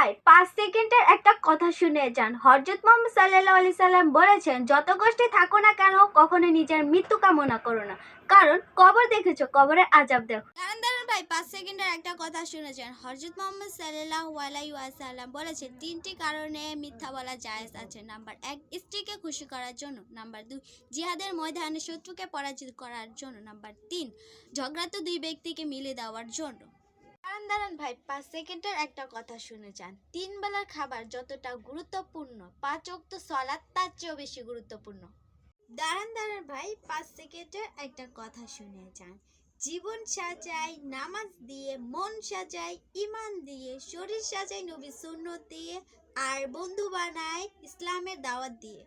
ভাই পাঁচ সেকেন্ডের একটা কথা শুনে যান। হরজত মোহাম্মদ সাল্লাহ আলি সাল্লাম বলেছেন, যত কষ্টে থাকো না কেন, কখনো নিজের মৃত্যু কামনা করো না। কারণ কবর দেখেছ, কবরের আজাব দেখো। দাঁড়ান দাঁড়ান ভাই, পাঁচ সেকেন্ডের একটা কথা শুনেছেন হরজত মোহাম্মদ সাল্লাহ আলাইসাল্লাম বলেছেন, তিনটি কারণে মিথ্যা বলা জায়েজ আছে। নাম্বার এক, স্ত্রীকে খুশি করার জন্য। নাম্বার দুই, জিহাদের ময়দানে শত্রুকে পরাজিত করার জন্য। নাম্বার তিন, ঝগড়াতে দুই ব্যক্তিকে মিলে দেওয়ার জন্য। দাঁড়ান দাঁড়ান ভাই, পাঁচ সেকেন্ডের একটা কথা শুনে যান। তিন বেলার খাবার যতটা গুরুত্বপূর্ণ, পাঁচ অক্ত সলাৎ, তার চেয়েও বেশি গুরুত্বপূর্ণ। দাঁড়ান দাঁড়ান ভাই, পাঁচ সেকেন্ডের একটা কথা শুনে যান। জীবন সাজাই নামাজ দিয়ে, মন সাজাই ইমান দিয়ে, শরীর সাজাই নবী সুন্নত দিয়ে, আর বন্ধু বানায় ইসলামের দাওয়াত দিয়ে।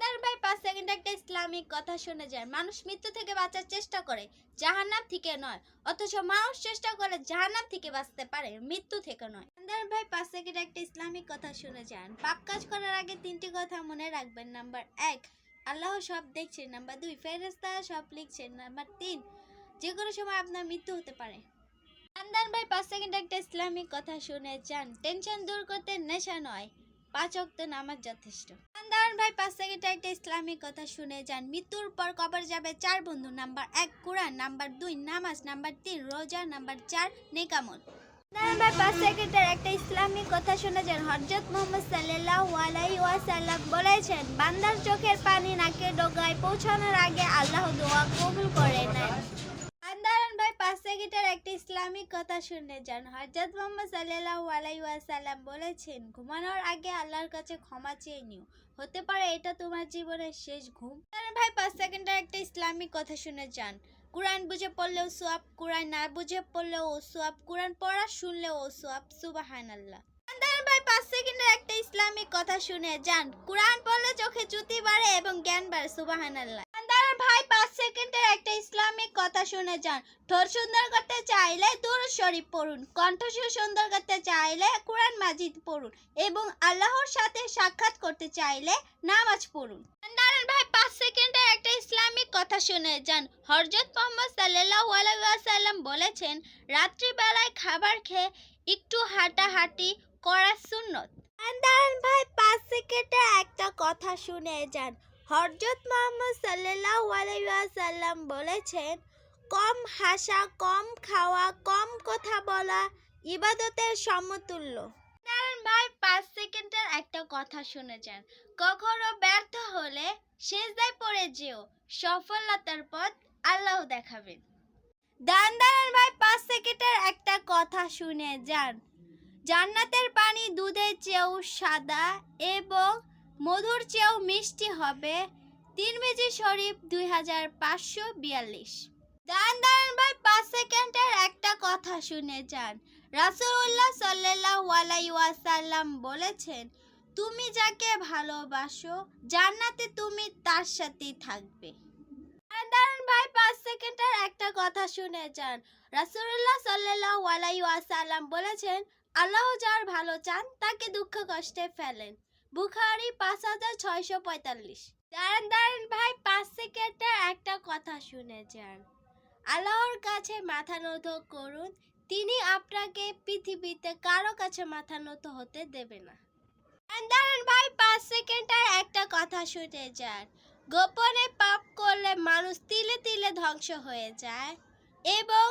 দাঁড়ান ভাই পাঁচ সেকেন্ড একটা ইসলামিক কথা শুনে যায়। মানুষ মৃত্যু থেকে বাঁচার চেষ্টা করে, জাহান্নাম থেকে নয়। অথচ মানুষ চেষ্টা করে জাহান্নাম থেকে বাঁচতে পারে, মৃত্যু থেকে নয়। দাঁড়ান ভাই পাঁচ সেকেন্ড একটা ইসলামিক কথা শুনে যান পাপ কাজ করার আগে তিনটি কথা মনে রাখবেন। নাম্বার এক, আল্লাহ সব দেখছেন। নাম্বার দুই ফেরেস্তা সব লিখছেন। নাম্বার তিন যে কোনো সময় আপনার মৃত্যু হতে পারে। আন্দান ভাই পাঁচ সেকেন্ড একটা ইসলামিক কথা শুনে যান। টেনশন দূর করতে নেশা নয়। পাঁচ অক্ত নামাজ যথেষ্ট। আন্দান ভাই, পাঁচ সেকেন্ড একটা ইসলামিক কথা শুনে যান। মৃত্যুর পর কবর যাবে চার বন্ধু, নাম্বার এক কোরআন, নাম্বার দুই নামাজ, নাম্বার তিন রোজা, নাম্বার চার নেকামল। ভাই, পাঁচ সেকেন্ডের একটা ইসলামিক কথা শুনে যান। হজরত মোহাম্মদ সাল্লাল্লাহু আলাইহি ওয়াসাল্লাম বলেছেন, বান্দার চোখের পানি নাকে ডোগায় পৌঁছানোর আগে আল্লাহ দোয়া কবুল করে নেন। পাঁচ সেকেন্ডের একটা ইসলামিক কথা শুনে যান। হজরত মোহাম্মদ সাল্লাল্লাহু আলাইহি ওয়াসাল্লাম বলেছেন, ঘুমানোর আগে আল্লাহর কাছে ক্ষমা চেয়ে নিও। হতে পারে এটা তোমার জীবনের শেষ ঘুম। ভাই পাঁচ সেকেন্ডের একটা ইসলামিক কথা শুনে যান। কোরআন বুঝে পড়লেও সোয়াব কোরআন না বুঝে পড়লেও ও সোয়াব কোরআন পড়া শুনলেও ও সোয়াব সুবাহানাল্লাহ। আন্দারান ভাই পাঁচ সেকেন্ডের একটা ইসলামিক কথা শুনে যান। কোরআন পড়লে চোখে জ্যোতি বাড়ে এবং জ্ঞান বাড়ে, সুবাহানাল্লাহ। আন্দারান ভাই পাঁচ সেকেন্ডের একটা ইসলামিক কথা শুনে যান। ঠোঁট সুন্দর করতে চাইলে দুরুদ শরীফ পড়ুন, কণ্ঠস্বর সুন্দর করতে চাইলে কোরআন মাজিদ পড়ুন এবং আল্লাহর সাথে সাক্ষাৎ করতে চাইলে নামাজ পড়ুন। আন্দারান ভাই পাঁচ সেকেন্ডের একটা ইসলামিক কথা শুনে যান। হরজত মোহাম্মদ সাল্লাল্লাহু আলাইহি ওয়াসাল্লাম বলেছেন, রাত্রিবেলায় খাবার খেয়ে একটু হাঁটাহাঁটি করা সুন্নত। দাঁড়ান ভাই পাঁচ সেকেন্ডে একটা কথা শুনে যান। হরজত মোহাম্মদ সাল্লাল্লাহু আলাইহি ওয়াসাল্লাম বলেছেন কম হাসা কম খাওয়া কম কথা বলা ইবাদতের সমতুল্য। ভাই পাঁচ সেকেন্ডের একটা কথা শুনে যান। কখনো ব্যর্থ হলে শেষদায় পড়ে যেও। সফলতার পথ আল্লাহ দেখাবেন। দান দাঁড়ান ভাই পাঁচ সেকেন্ডের একটা কথা শুনে যান। জান্নাতের পানি দুধের চেয়েও সাদা এবং মধুর চেয়েও মিষ্টি হবে তিরমিজি শরীফ দুই হাজার পাঁচশো বিয়াল্লিশ। দান দান ভাই, পাঁচ সেকেন্ডের একটা কথা শুনে যান। রাসূলুল্লাহ সাল্লাল্লাহু আলাইহি ওয়াসাল্লাম বলেছেন, তুমি যাকে ভালোবাসো, জান্নাতে তুমি তার সাথেই থাকবে। আর ভাই, পাঁচ সেকেন্ডের একটা কথা শুনে যান। রাসূলুল্লাহ সাল্লাল্লাহু আলাইহি ওয়াসাল্লাম বলেছেন, আল্লাহ যার ভালো চান, তাকে দুঃখ কষ্টে ফেলেন। বুখারি পাঁচ হাজার ছয়শো পঁয়তাল্লিশ। দাঁড়ান দাঁড়ান ভাই, পাঁচ সেকেন্ডের একটা কথা শুনে যান। আল্লাহর কাছে মাথা নত করুন, তিনি আপনাকে পৃথিবীতে কারও কাছে মাথা নত হতে দেবে না। দাঁড়ান ভাই, পাঁচ সেকেন্ডের একটা কথা শুনে যান। গোপনে পাপ করলে মানুষ তিলে তিলে ধ্বংস হয়ে যায় এবং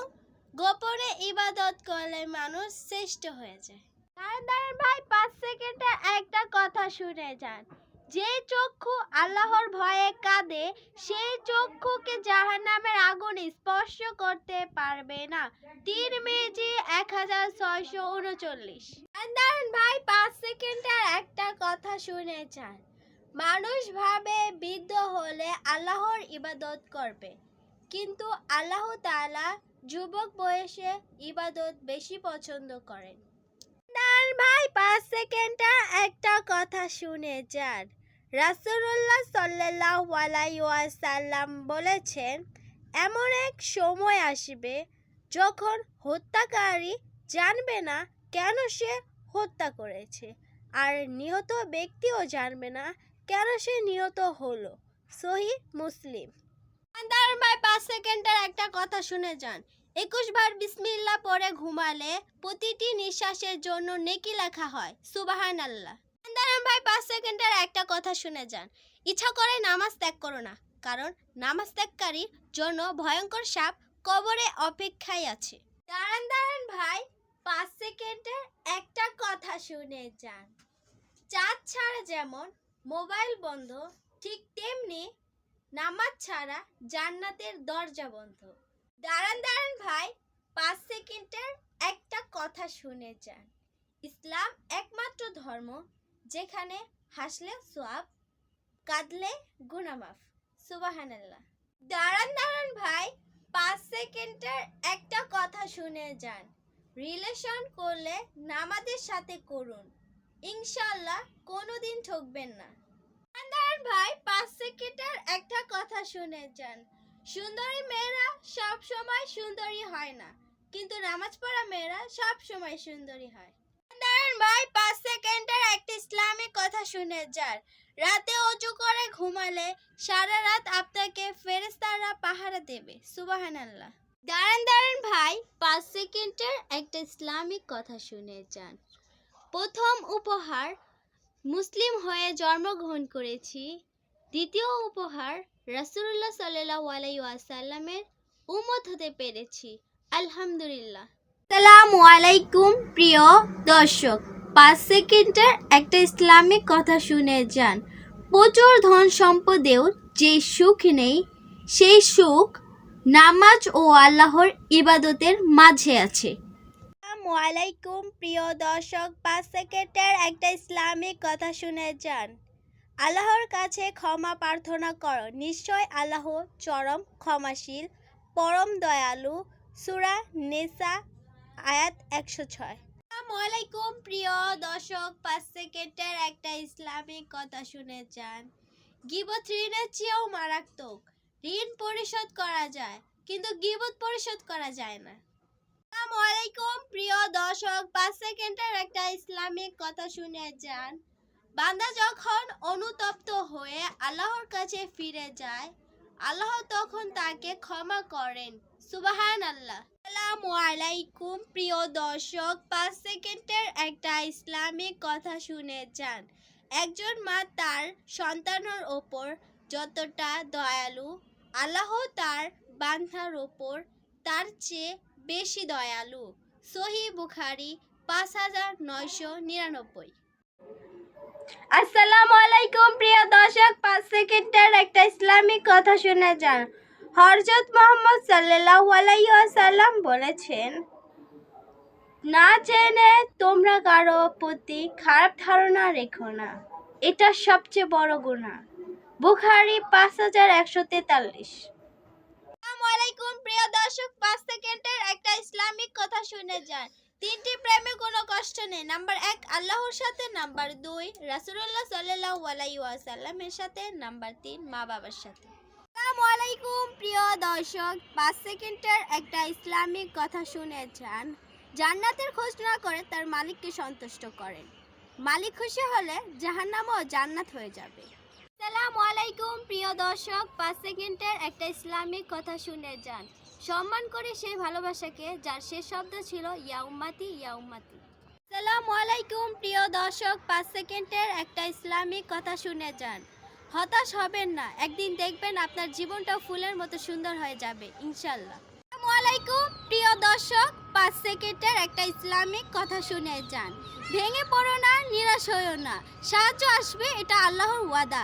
গোপনে ইবাদত করলে মানুষ শ্রেষ্ঠ হয়ে যায়। দাঁড়ান ভাই পাঁচ সেকেন্ডে একটা কথা শুনে যান। যে চক্ষু আল্লাহর ভয়ে কাঁদে, সেই চক্ষুকে জাহান্নামের আগুন স্পর্শ করতে পারবে না। তিন মেজি এক হাজার ছয়শো উনচল্লিশ। দাঁড়ান ভাই পাঁচ সেকেন্ডের একটা কথা শুনে যান। মানুষ ভাবে বৃদ্ধ হলে আল্লাহর ইবাদত করবে। কিন্তু আল্লাহ তাআলা যুবক বয়সে ইবাদত বেশি পছন্দ করেন। দান ভাই পাঁচ সেকেন্ডে একটা কথা শুনে যান। আলাইহি ওয়াসাল্লাম বলেছেন, এমন এক সময় আসবে যখন হত্যাকারী জানবে না কেন সে হত্যা করেছে, আর নিহত ব্যক্তিও জানবে না কেন সে নিহত হলো। সহি মুসলিম। ভাই পাঁচ সেকেন্ডের একটা কথা শুনে যান। একুশ বার বিসমিল্লা পরে ঘুমালে প্রতিটি নিঃশ্বাসের জন্য নেকি লেখা হয় সুবাহান আল্লাহ ভাই, পাঁচ সেকেন্ডের একটা কথা শুনে যান। ইচ্ছা করে নামাজ ত্যাগ করো না, কারণ নামাজ ত্যাগকারীর জন্য ভয়ঙ্কর সাপ কবরে অপেক্ষায় আছে। দাঁড়ান দাঁড়ান ভাই, পাঁচ সেকেন্ডের একটা কথা শুনে যান। চাঁদ ছাড়া যেমন মোবাইল বন্ধ, ঠিক তেমনি নামাজ ছাড়া জান্নাতের দরজা বন্ধ। দাঁড়ান দাঁড়ান ভাই। পাঁচ সেকেন্ডের একটা কথা শুনে যান। ইসলাম একমাত্র ধর্ম যেখানে হাসলে সোয়াব, কাঁদলে গুনামাফ। সুবাহানাল্লাহ। দাঁড়ান দাঁড়ান ভাই। পাঁচ সেকেন্ডের একটা কথা শুনে যান। রিলেশন করলে নামাজের সাথে করুন। ইনশাল্লাহ কোনোদিন ঠকবেন না। দাঁড়ান ভাই। পাঁচ সেকেন্ডের একটা কথা শুনে যান। সুন্দরী মেয়েরা সব সময় সুন্দরী হয় না, কিন্তু নামাজ পড়া মেয়েরা সব সময় সুন্দরী হয়। দাঁড়ান ভাই, পাঁচ সেকেন্ডের একটা ইসলামিক কথা শুনে যান। রাতে অজু করে ঘুমালে সারা রাত আপনাকে ফেরেস্তারা পাহারা দেবে সুবাহান আল্লাহ দাঁড়ান দাঁড়ান ভাই, পাঁচ সেকেন্ডের একটা ইসলামিক কথা শুনে যান। প্রথম উপহার, মুসলিম হয়ে জন্মগ্রহণ করেছি। দ্বিতীয় উপহার রাসূলুল্লাহ সাল্লাল্লাহু আলাইহি ওয়াসাল্লামের উম্মত হতে পেরেছি। আলহামদুলিল্লাহ। আসসালামু আলাইকুম প্রিয় দর্শক। পাঁচ সেকেন্ডের একটা ইসলামিক কথা শুনে যান। প্রচুর ধন সম্পদেও যে সুখ নেই সেই সুখ নামাজ ও আল্লাহর ইবাদতের মাঝে আছে। আসসালামু আলাইকুম প্রিয় দর্শক। পাঁচ সেকেন্ডের একটা ইসলামিক কথা শুনে যান। আল্লাহর কাছে ক্ষমা প্রার্থনা করো। নিশ্চয় আল্লাহ চরম ক্ষমাশীল, পরম দয়ালু। সুরা নেসা, আয়াত একশো ছয়। আলাইকুম, প্রিয় দর্শক, পাঁচ সেকেন্ডের একটা ইসলামিক কথা শুনে যান। গিবত ঋণের চেয়েও মারাত্মক। ঋণ পরিশোধ করা যায়, কিন্তু গিবত পরিশোধ করা যায় না। আসসালামু আলাইকুম, প্রিয় দর্শক, পাঁচ সেকেন্ডের একটা ইসলামিক কথা শুনে যান। বান্দা যখন অনুতপ্ত হয়ে আল্লাহর কাছে ফিরে যায়, আল্লাহ তখন তাকে ক্ষমা করেন। সুবাহান আল্লাহ আসসালামু আলাইকুম, প্রিয় দর্শক, পাঁচ সেকেন্ডের একটা ইসলামিক কথা শুনে যান। একজন মা তার সন্তানের ওপর যতটা দয়ালু, আল্লাহ তার বান্ধার ওপর তার চেয়ে বেশি দয়ালু। সহি বুখারি পাঁচ হাজার নয়শো নিরানব্বই। আসসালামু আলাইকুম প্রিয় দর্শক, পাঁচ সেকেন্ডের একটা ইসলামিক কথা শুনে যান। হরজত মোহাম্মদ সাল্লাল্লাহু আলাইহি ওয়াসাল্লাম বলেছেন, না জেনে তোমরা কারও প্রতি খারাপ ধারণা রেখো না। এটা সবচেয়ে বড় গুনাহ। বুখারি পাঁচ হাজার একশো তেতাল্লিশ। আসসালামু আলাইকুম প্রিয় দর্শক, পাঁচ সেকেন্ডের একটা ইসলামিক কথা শুনে যান। তিনটি প্রেমে কোনো কষ্ট নেই। নাম্বার এক, আল্লাহর সাথে। নাম্বার দুই রাসুল্লাহ আলাইহি ওয়াসাল্লামের সাথে। নাম্বার তিন মা বাবার সাথে। আসসালামু আলাইকুম, প্রিয় দর্শক, পাঁচ সেকেন্ডের একটা ইসলামিক কথা শুনে যান। জান্নাতের খোঁজ না করে তার মালিককে সন্তুষ্ট করেন। মালিক খুশি হলে জাহান্নামও জান্নাত হয়ে যাবে। আসসালামু আলাইকুম, প্রিয় দর্শক, পাঁচ সেকেন্ডের একটা ইসলামিক কথা শুনে যান। সম্মান করে সেই ভালোবাসাকে, যার শেষ শব্দ ছিল ইয়া উম্মাতি ইয়া উম্মাতি আসসালামু আলাইকুম, প্রিয় দর্শক, পাঁচ সেকেন্ডের একটা ইসলামিক কথা শুনে যান। হতাশ হবেন না, একদিন দেখবেন আপনার জীবনটা ফুলের মতো সুন্দর হয়ে যাবে ইনশাল্লাহ আলাইকুম, প্রিয় দর্শক, পাঁচ সেকেন্ডের একটা ইসলামিক কথা শুনে যান। ভেঙে পড়ো না, নিরাশ হইও না, সাহায্য আসবে, এটা আল্লাহর ওয়াদা।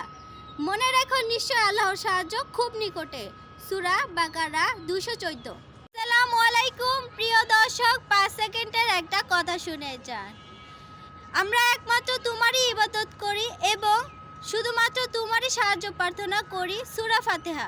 মনে রেখো নিশ্চয় আল্লাহর সাহায্য খুব নিকটে। সুরা বাকারা দুশো চোদ্দ। সালাম আলাইকুম, প্রিয় দর্শক, পাঁচ সেকেন্ডের একটা কথা শুনে যান। আমরা একমাত্র তোমারই ইবাদত করি এবং শুধুমাত্র তোমারই সাহায্য প্রার্থনা করি সুরা ফাতেহা।